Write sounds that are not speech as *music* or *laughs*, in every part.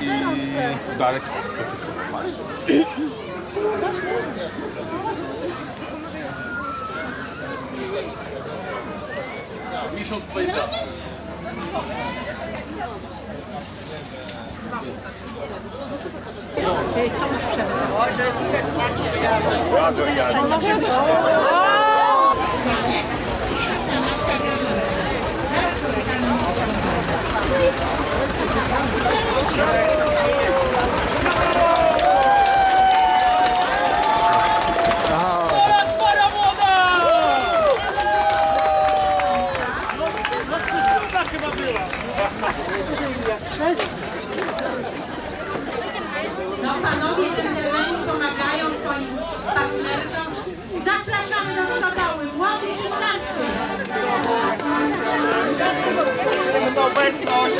I Darek, Miesiąc twojej pracy. Młoda! chyba była. No panowie dżentelmeni pomagają swoim partnerkom. Zapraszamy do stodoły, młodych i starszych. Obecność.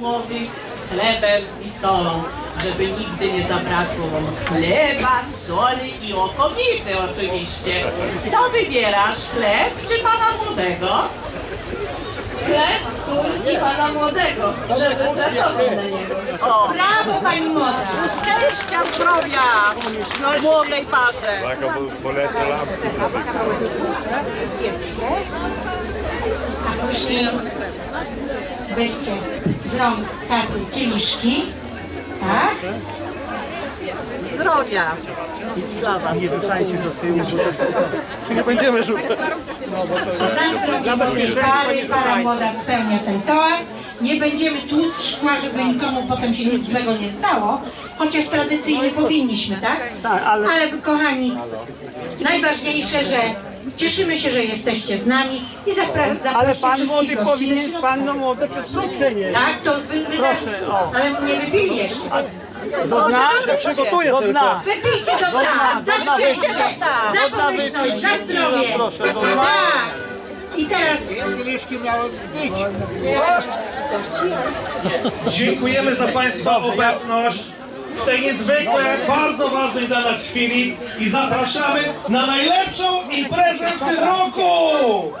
Młodych chlebem i solą, żeby nigdy nie zabrakło wam chleba, soli i okowity oczywiście. Co wybierasz, chleb czy pana młodego? Chleb, sól i pana młodego, żeby pracować na niego. Brawo pani młoda. Szczęścia, zdrowia młodej parze. A później weźcie z rąk taty kieliszki. Tak? Zdrowia dla was. Nie *laughs* będziemy rzucać. Za zdrowie młodej pary, para młoda spełnia ten toast. Nie będziemy tłuc szkła, żeby nikomu potem się nic złego nie stało, chociaż tradycyjnie powinniśmy, tak? Tak, ale- Ale kochani, najważniejsze, że cieszymy się, że jesteście z nami i zapra- zapraszamy Ale pan młody powinien panno młode przez próg przenieść. Tak, to wy, wy Proszę, o. Ale nie wypili jeszcze. Do dna? przygotuję do dna. Wypijcie do dna, dna, za do dna szczęście, za Do dna pomyślność, za zdrowie. Proszę, do dna. Tak. I teraz Dziękujemy za Państwa obecność w tej niezwykle bardzo ważnej dla nas chwili i zapraszamy na najlepszą imprezę w tym roku!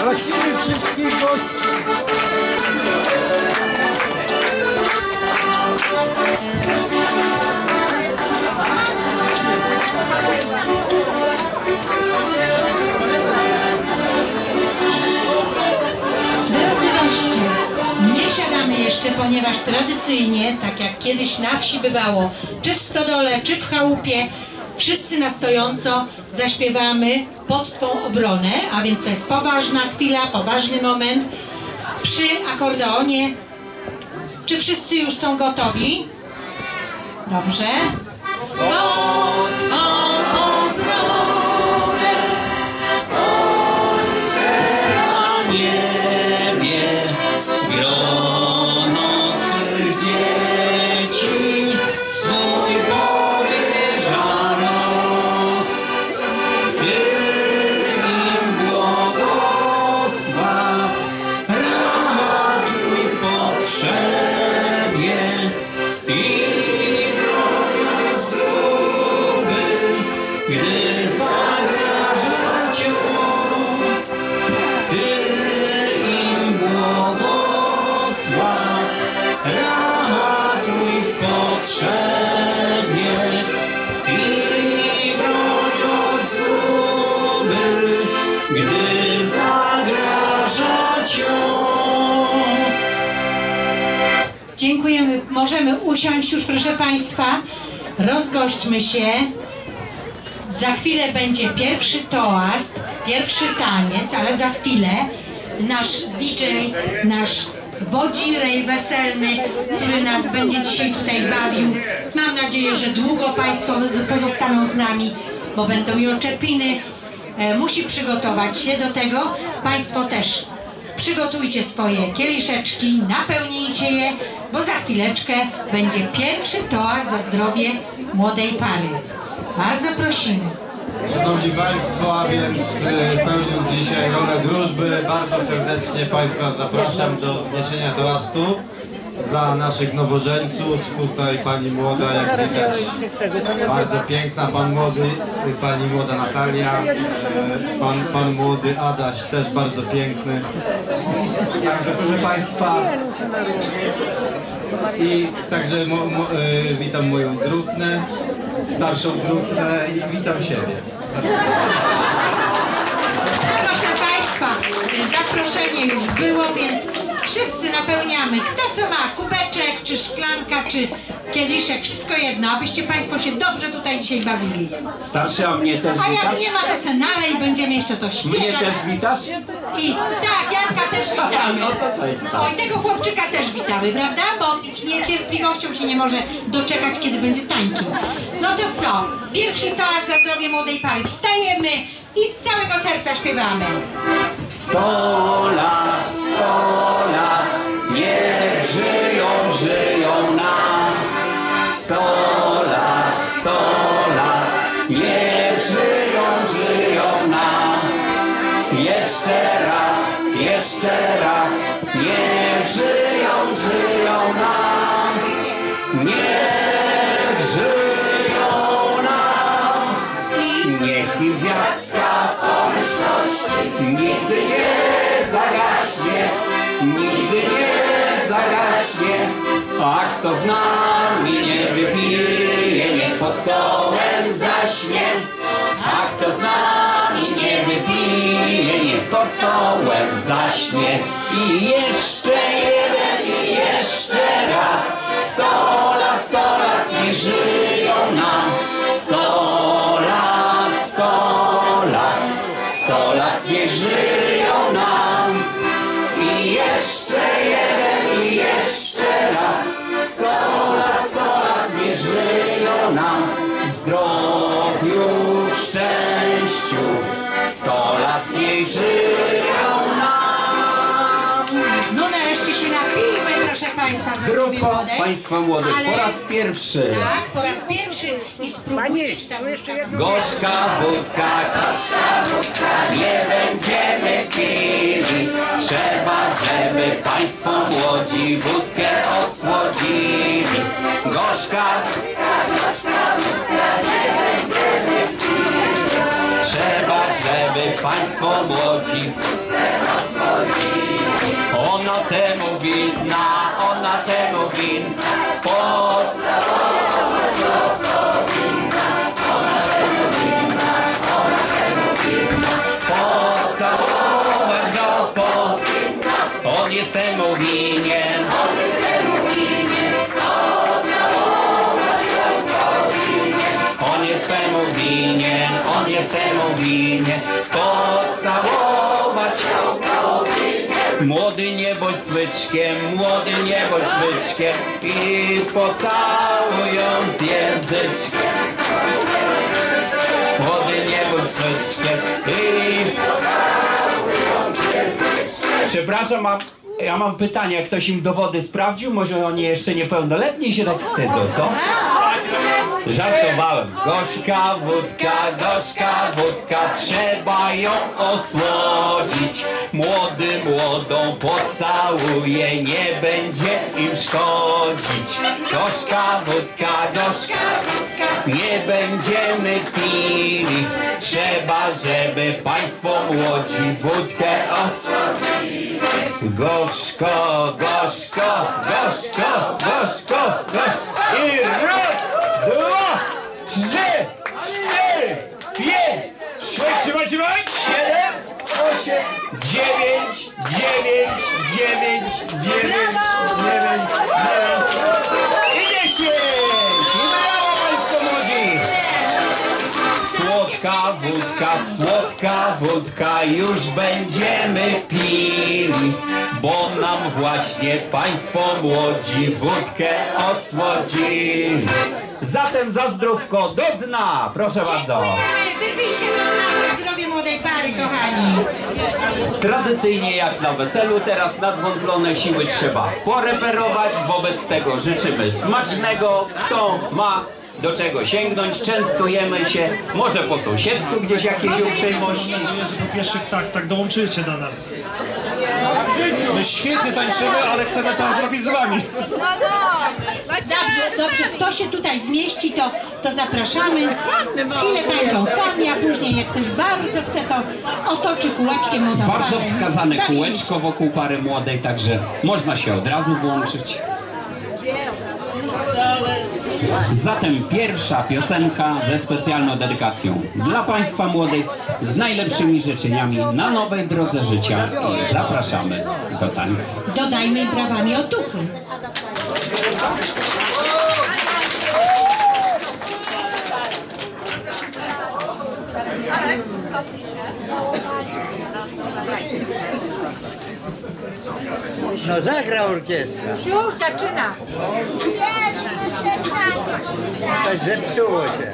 Prosimy wszystkich gości. Ponieważ tradycyjnie, tak jak kiedyś na wsi bywało, czy w stodole, czy w chałupie, wszyscy na stojąco zaśpiewamy pod tą obronę, a więc to jest poważna chwila, poważny moment. Przy akordeonie, czy wszyscy już są gotowi? Dobrze. Pod Dziękujemy. Możemy usiąść już, proszę Państwa. Rozgośćmy się. Za chwilę będzie pierwszy toast, pierwszy taniec, ale za chwilę nasz DJ, nasz wodzirej weselny, który nas będzie dzisiaj tutaj bawił. Mam nadzieję, że długo Państwo pozostaną z nami, bo będą i oczepiny. E, Musi przygotować się do tego. Państwo też Przygotujcie swoje kieliszeczki, napełnijcie je, bo za chwileczkę będzie pierwszy toast za zdrowie młodej pary. Bardzo prosimy. Szanowni Państwo, a więc e, pełnią dzisiaj rolę drużby. Bardzo serdecznie Państwa zapraszam do wniesienia toastu za naszych nowożeńców. Tutaj Pani młoda, jak widać, bardzo piękna. Pan młody, Pani młoda Natalia, e, pan, pan młody Adaś, też bardzo piękny. Także proszę Państwa, i także mo, mo, e, witam moją druknę, starszą druknę i witam siebie. Proszę Państwa, zaproszenie już było, więc wszyscy napełniamy. Kto co ma, kubeczek, czy szklanka, czy kieliszek, wszystko jedno, abyście Państwo się dobrze tutaj dzisiaj bawili. Starszy, a mnie też A jak nie ma, to se nalej, będziemy jeszcze to Mnie śpiewać. też witasz? I tak, Jarka też witamy. *laughs* No to. No i tego chłopczyka też witamy, prawda? Bo z niecierpliwością się nie może doczekać, kiedy będzie tańczył. No to co? Pierwszy toast za zdrowie młodej pary. Wstajemy i z całego serca śpiewamy. Sto lat, A kto z nami nie wypije, niech pod stołem zaśnie. A kto z nami nie wypije, niech pod stołem zaśnie. I jeszcze jeden, i jeszcze raz. Sto lat, sto lat, niech żyją nam. Sto lat, sto lat, sto lat niech żyją niech żyją nam. No nareszcie się napijmy, proszę Państwa, Zdrówko młodej. Państwa młodych Ale- po raz pierwszy. Tak, po raz pierwszy i spróbujcie, czy tam jeszcze Gorzka wódka, gorzka wódka, nie będziemy pili. Trzeba, żeby Państwo młodzi wódkę osłodzili. Gorzka wódka, gorzka Państwo młodzi. Ona temu winna, ona temu winna, pocałować oko winna, ona temu winna, ona temu winna, pocałować go powinna. On jest temu winien, on jest temu winien, pocałować go. On jest temu winien, on jest temu winien, Młody nie bądź smyczkiem, młody nie bądź smyczkiem i pocałuj ją z języczkiem. Młody nie bądź smyczkiem i Przepraszam, mam, ja mam pytanie, jak ktoś im dowody sprawdził, może oni jeszcze niepełnoletni i się tak wstydzą, co? Żartowałem. Gorzka wódka, gorzka trzeba ją osłodzić. Młody młodą pocałuje, nie będzie im szkodzić. Gorzka wódka, gorzka wódka, nie będziemy pili. Trzeba, żeby państwo młodzi wódkę osłodzili. Gorzko, gorzko, gorzko, gorzko, gorzko. I już będziemy pili, bo nam właśnie Państwo młodzi wódkę osłodzili. Zatem za zdrówko do dna, proszę bardzo. Dziękujemy, wypijcie nam na zdrowie młodej pary, kochani. Tradycyjnie jak na weselu, teraz nadwątlone siły trzeba poreperować. Wobec tego życzymy smacznego. Kto ma do czego sięgnąć, częstujemy się. Może po sąsiedzku gdzieś jakieś uprzejmości. Mam nadzieję, że po pierwszych tak, tak dołączycie do nas. My świetnie tańczymy, ale chcemy to zrobić z wami. Dobrze, dobrze, kto się tutaj zmieści, to, to zapraszamy. Chwilę tańczą sami, a później jak ktoś bardzo chce, to otoczy kółeczkiem młodą Bardzo parę. wskazane kółeczko wokół pary młodej, także można się od razu włączyć. Zatem pierwsza piosenka ze specjalną dedykacją dla Państwa młodych z najlepszymi życzeniami na nowej drodze życia i zapraszamy do tańca. Dodajmy brawami otuchy. No zagra orkiestra. Już zaczyna. Та й зепсувалося.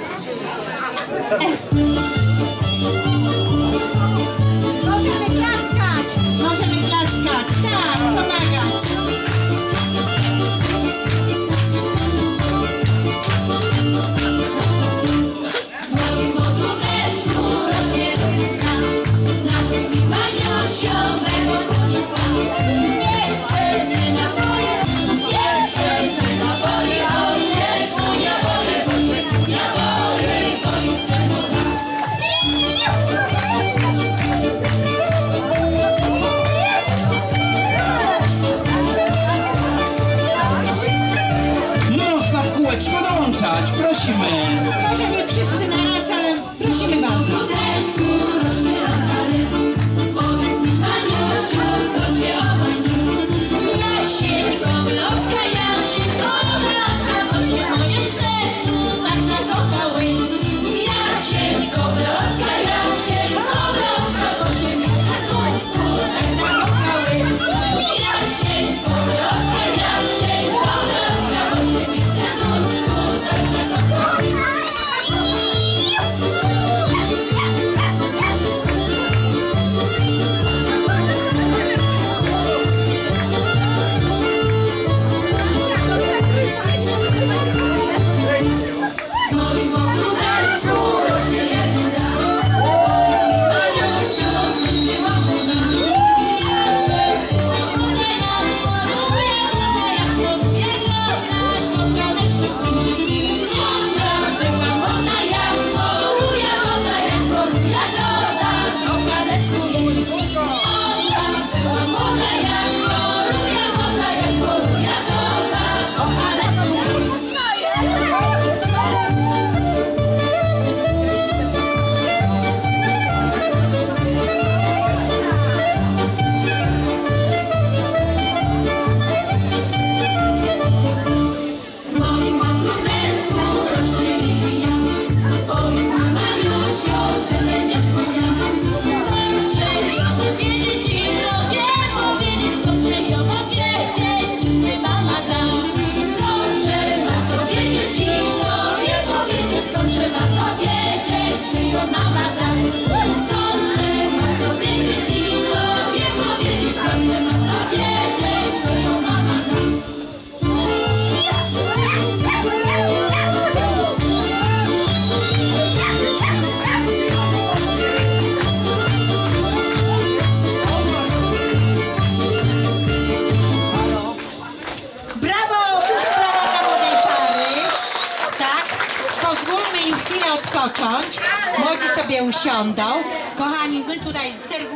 Sobie usiądą. Kochani, my tutaj do potańczenia.